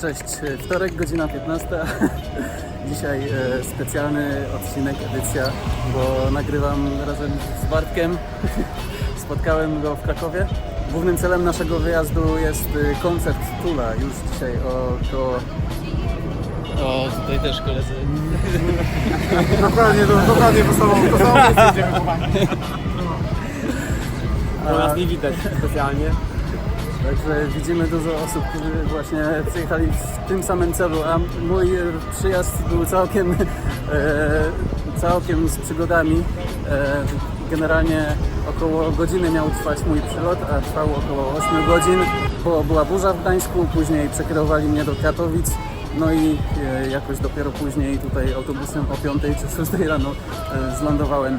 Cześć, wtorek, godzina 15. Dzisiaj e, specjalny odcinek, edycja, bo nagrywam razem z Bartkiem. Spotkałem go w Krakowie. Głównym celem naszego wyjazdu jest e, koncert Tula już dzisiaj około... O, tutaj też koledzy. Dokładnie, do- dokładnie to samo, to samo. A- nas nie widać specjalnie. Także widzimy dużo osób, którzy właśnie przyjechali w tym samym celu, a mój przyjazd był całkiem, e, całkiem z przygodami. E, generalnie około godziny miał trwać mój przylot, a trwał około 8 godzin, bo była burza w Gdańsku, później przekierowali mnie do Katowic. No i e, jakoś dopiero później tutaj autobusem o 5 czy 6 rano e, zlądowałem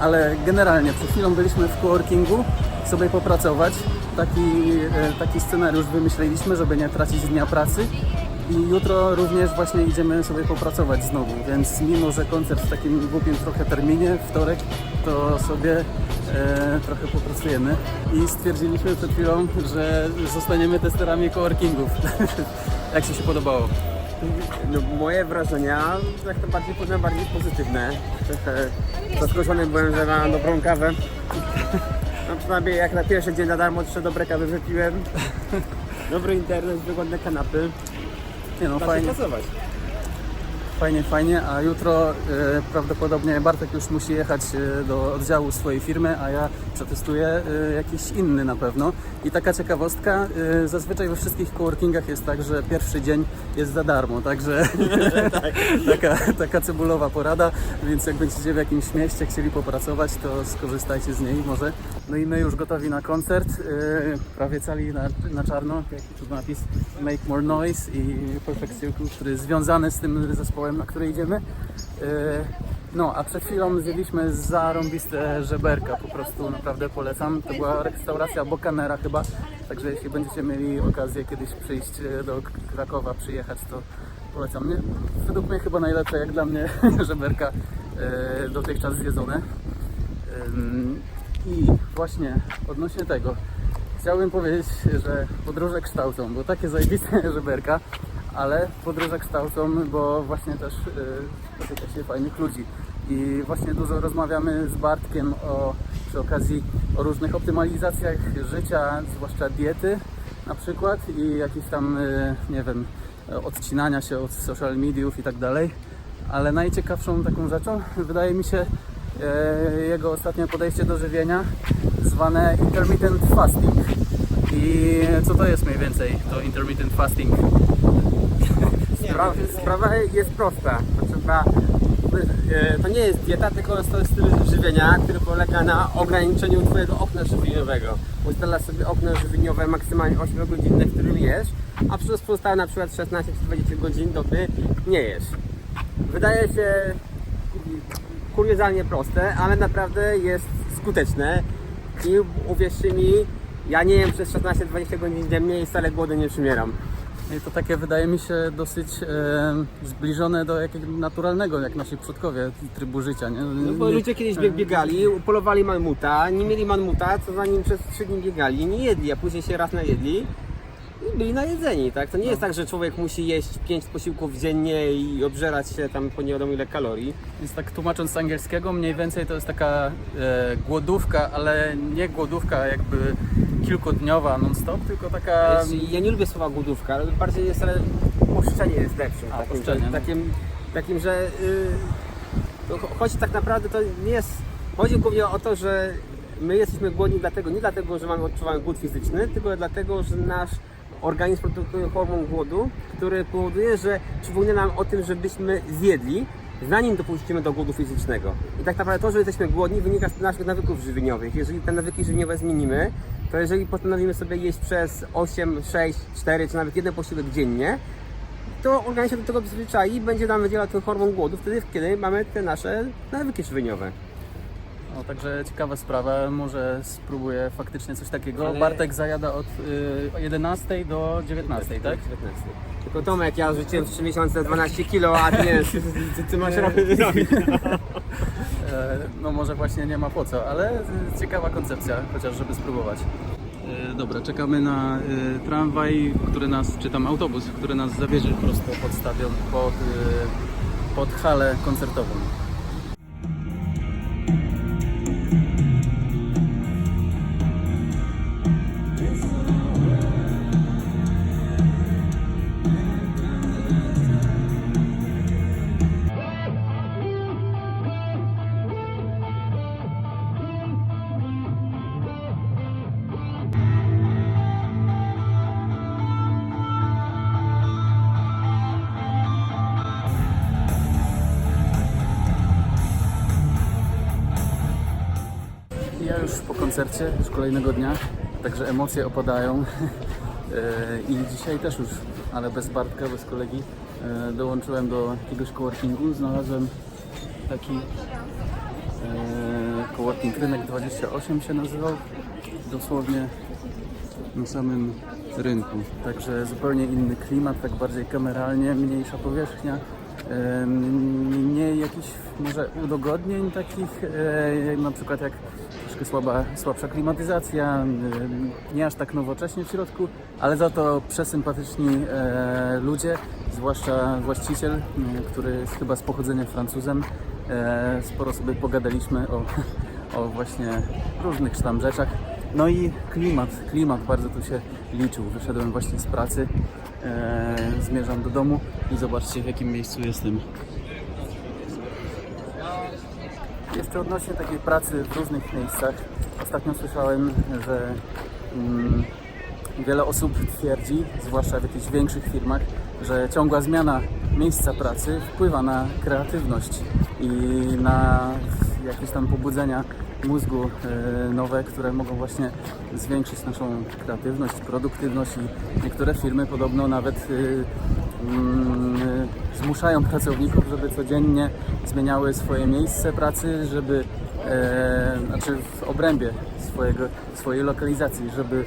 ale generalnie przed chwilą byliśmy w coworkingu sobie popracować. Taki, e, taki scenariusz wymyśliliśmy, żeby nie tracić dnia pracy. I jutro również właśnie idziemy sobie popracować znowu, więc mimo, że koncert w takim głupim trochę terminie, wtorek, to sobie e, trochę popracujemy i stwierdziliśmy przed chwilą, że zostaniemy testerami coworkingów. Jak Ci się podobało? No, moje wrażenia jak to bardziej bardziej pozytywne. Zaskoczony byłem, że mam dobrą kawę. No przynajmniej jak na pierwszy dzień na darmo trzy dobre kawy wypiłem. Dobry internet, wygodne kanapy. Nie no, fajnie. pracować. Fajnie, fajnie, a jutro e, prawdopodobnie Bartek już musi jechać e, do oddziału swojej firmy, a ja przetestuję e, jakiś inny na pewno. I taka ciekawostka, zazwyczaj we wszystkich coworkingach jest tak, że pierwszy dzień jest za darmo, także taka, taka cebulowa porada, więc jak będziecie w jakimś mieście chcieli popracować, to skorzystajcie z niej może. No i my już gotowi na koncert, prawie cali na, na czarno, jaki tu napis Make More Noise i Perfect Circle, który jest związany z tym zespołem, na który idziemy. E, No, a przed chwilą zjedliśmy zarąbiste żeberka, po prostu naprawdę polecam. To była restauracja Bokanera chyba, także jeśli będziecie mieli okazję kiedyś przyjść e, do Krakowa, przyjechać, to polecam. Nie, według mnie chyba najlepsze, jak dla mnie, żeberka e, dotychczas zjedzone. I właśnie odnośnie tego chciałbym powiedzieć, że podróże kształcą, bo takie zajebiste żeberka, ale podróże kształcą, bo właśnie też y, spotyka się fajnych ludzi. I właśnie dużo rozmawiamy z Bartkiem o, przy okazji o różnych optymalizacjach życia, zwłaszcza diety na przykład i jakichś tam, y, nie wiem, odcinania się od social mediów i tak dalej. Ale najciekawszą taką rzeczą wydaje mi się e, jego ostatnie podejście do żywienia zwane intermittent fasting. I co to jest mniej więcej to intermittent fasting? Spra- sprawa jest prosta. To, trzeba, e, to nie jest dieta, tylko jest to styl żywienia, który polega na ograniczeniu Twojego okna żywieniowego. Ustalasz sobie okno żywieniowe maksymalnie 8 godzinne, w którym jesz, a przez pozostałe na przykład 16 czy 20 godzin doby nie jesz. Wydaje się kuriozalnie proste, ale naprawdę jest skuteczne i uwierzcie mi, ja nie jem przez 16-20 godzin dziennie i wcale głody nie przymieram. I to takie wydaje mi się dosyć e, zbliżone do jakiegoś naturalnego, jak nasi przodkowie, trybu życia. Nie? No bo ludzie kiedyś bieg, biegali, polowali mammuta, nie mieli mammuta, co zanim przez 3 dni biegali, nie jedli, a później się raz najedli i byli najedzeni, tak? To nie jest tak, że człowiek musi jeść 5 posiłków dziennie i obżerać się tam po nie wiadomo ile kalorii. Więc tak tłumacząc z angielskiego, mniej więcej to jest taka e, głodówka, ale nie głodówka jakby kilkudniowa non-stop, tylko taka... Ja nie lubię słowa głodówka, ale bardziej jest, ale poszczenie jest lepszym. A, takim, poszczenie, no. takim, takim, że yy, to cho- chodzi tak naprawdę, to nie jest, chodzi głównie o to, że my jesteśmy głodni dlatego, nie dlatego, że mamy, odczuwamy głód fizyczny, tylko dlatego, że nasz organizm produkuje hormon głodu, który powoduje, że przypomina nam o tym, żebyśmy zjedli, zanim dopuścimy do głodu fizycznego. I tak naprawdę to, że jesteśmy głodni wynika z naszych nawyków żywieniowych. Jeżeli te nawyki żywieniowe zmienimy, to jeżeli postanowimy sobie jeść przez 8, 6, 4 czy nawet jeden posiłek dziennie, to organizm się do tego przyzwyczai i będzie nam wydzielał ten hormon głodu wtedy, kiedy mamy te nasze nawyki żywieniowe. No, także ciekawa sprawa, może spróbuję faktycznie coś takiego. Ale- Bartek zajada od y, 11 do 19, tak? 19. Tylko Tomek, ja rzuciłem w 3 miesiące 12 kilo, a ty nie ty, ty, ty masz robić. No może właśnie nie ma po co, ale ciekawa koncepcja, chociaż żeby spróbować. E, Dobra, czekamy na e, tramwaj, który nas, czy tam autobus, który nas zabierze prosto pod stadion, pod, e, pod halę koncertową. Koncercie, już kolejnego dnia, także emocje opadają. E, I dzisiaj też już, ale bez Bartka, bez kolegi, e, dołączyłem do jakiegoś coworkingu. Znalazłem taki e, coworking Rynek 28 się nazywał. Dosłownie na samym rynku. Także zupełnie inny klimat, tak bardziej kameralnie, mniejsza powierzchnia. Jakichś może udogodnień takich, e, na przykład jak troszkę słaba, słabsza klimatyzacja, em, nie aż tak nowocześnie w środku, ale za to przesympatyczni e, ludzie, zwłaszcza właściciel, który jest chyba z pochodzenia Francuzem. E, Sporo sobie pogadaliśmy o, o właśnie różnych tam rzeczach. No i klimat, klimat bardzo tu się liczył. Wyszedłem właśnie z pracy, e, zmierzam do domu i zobaczcie w jakim miejscu jestem. Jeszcze odnośnie takiej pracy w różnych miejscach. Ostatnio słyszałem, że mm, wiele osób twierdzi, zwłaszcza w jakichś większych firmach, że ciągła zmiana miejsca pracy wpływa na kreatywność i na jakieś tam pobudzenia mózgu e, nowe, które mogą właśnie zwiększyć naszą kreatywność, produktywność i niektóre firmy podobno nawet e, mm, zmuszają pracowników, żeby codziennie zmieniały swoje miejsce pracy, żeby e, znaczy w obrębie swojego, swojej lokalizacji, żeby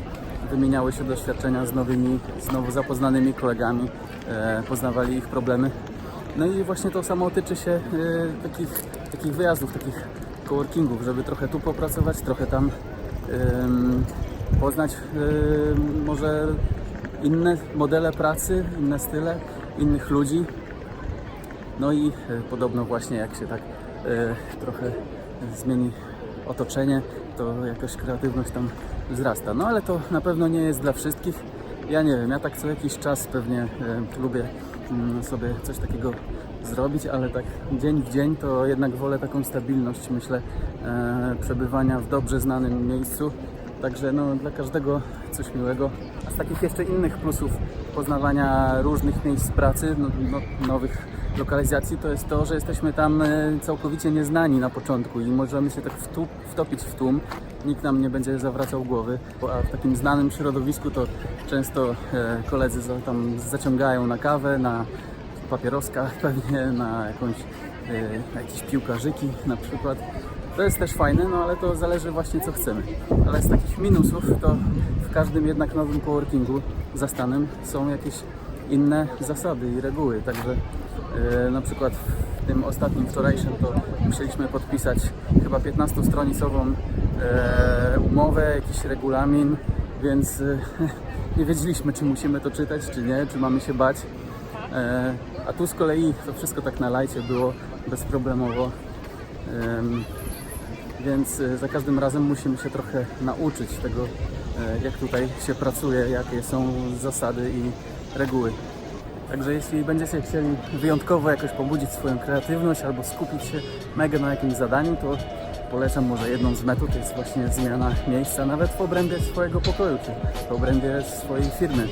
wymieniały się doświadczenia z nowymi, z nowo zapoznanymi kolegami, e, poznawali ich problemy. No i właśnie to samo tyczy się e, takich, takich wyjazdów, takich coworkingów, żeby trochę tu popracować, trochę tam em, poznać em, może inne modele pracy, inne style, innych ludzi. No i e, podobno właśnie jak się tak e, trochę zmieni otoczenie, to jakaś kreatywność tam wzrasta. No ale to na pewno nie jest dla wszystkich. Ja nie wiem, ja tak co jakiś czas pewnie e, lubię mm, sobie coś takiego zrobić, ale tak dzień w dzień to jednak wolę taką stabilność, myślę, przebywania w dobrze znanym miejscu. Także no, dla każdego coś miłego. A z takich jeszcze innych plusów poznawania różnych miejsc pracy, no, no, nowych lokalizacji, to jest to, że jesteśmy tam e, całkowicie nieznani na początku i możemy się tak wtu, wtopić w tłum. Nikt nam nie będzie zawracał głowy, a w takim znanym środowisku to często e, koledzy tam zaciągają na kawę, na papieroska pewnie, na jakąś, e, na jakieś piłkarzyki na przykład. To jest też fajne, no ale to zależy właśnie co chcemy. Ale z takich minusów to w każdym jednak nowym coworkingu zastanym są jakieś inne zasady i reguły. Także e, na przykład w tym ostatnim wczorajszym to musieliśmy podpisać chyba 15-stronicową e, umowę, jakiś regulamin, więc e, nie wiedzieliśmy czy musimy to czytać, czy nie, czy mamy się bać. E, a tu z kolei to wszystko tak na lajcie było, bezproblemowo. Em, więc e, za każdym razem musimy się trochę nauczyć tego, e, jak tutaj się pracuje, jakie są zasady i reguły. Także jeśli będziecie chcieli wyjątkowo jakoś pobudzić swoją kreatywność albo skupić się mega na jakimś zadaniu, to polecam może jedną z metod, to jest właśnie zmiana miejsca, nawet w obrębie swojego pokoju, czy w obrębie swojej firmy.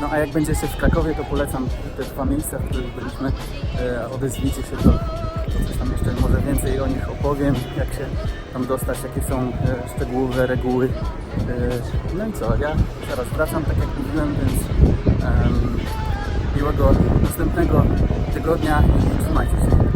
No a jak będziecie w Krakowie, to polecam te dwa miejsca, w których byliśmy. E, odezwijcie się, to, więcej o nich opowiem, jak się tam dostać, jakie są e, szczegółowe reguły. E, no i co, ja zaraz wracam, tak jak mówiłem, więc em, miłego następnego tygodnia i trzymajcie się.